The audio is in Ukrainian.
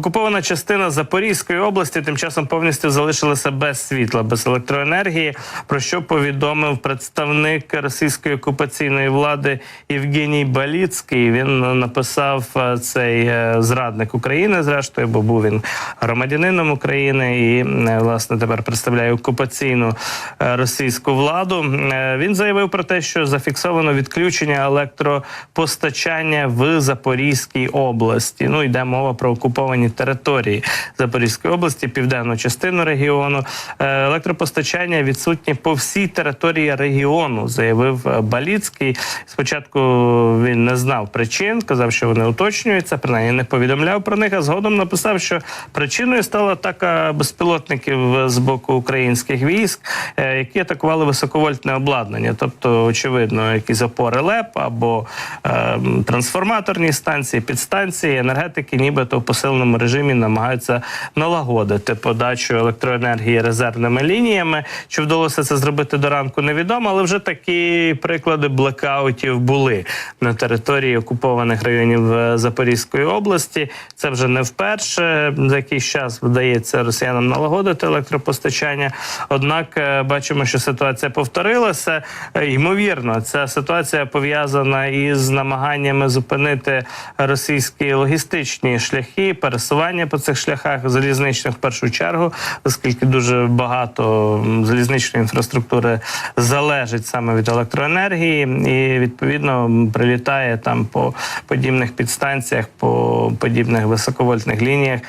Окупована частина Запорізької області тим часом повністю залишилася без світла, без електроенергії. Про що повідомив представник російської окупаційної влади Євгеній Баліцький. Він написав е, цей е, зрадник України, зрештою, бо був він громадянином України і е, власне тепер представляє окупаційну російську владу. Він заявив про те, що зафіксовано відключення електропостачання в Запорізькій області. Ну йде мова про окуповані території Запорізької області, південну частину регіону. Е, Електропостачання відсутнє по всій території регіону, заявив е, Баліцький. Спочатку він не знав причин, казав, що вони уточнюються, принаймні не повідомляв про них. А згодом написав, що причиною стала атака безпілотників з боку українських військ, е, які атакували високовольтне обладнання, тобто, очевидно, якісь опори ЛЕП або е, трансформаторні станції, підстанції, енергетики, нібито в посиленому режимі намагаються налагодити подачу електроенергії резервними лініями. Чи вдалося це зробити до ранку, невідомо, але вже такі приклади блекаутів були на території окупованих районів е, Запорізької області. Це вже не вперше. За якийсь час вдається росіянам налагодити електропостачання. Однак е, бачимо, що ситуація повторилася. Е, Ймовірно, ця ситуація пов'язана із намаганнями зупинити російські логістичні шляхи, пересування по цих шляхах залізничних в першу чергу, оскільки дуже багато залізничної інфраструктури залежить саме від електроенергії, і відповідно прилітає там по подібних підстанціях, по подібних високовольтних лініях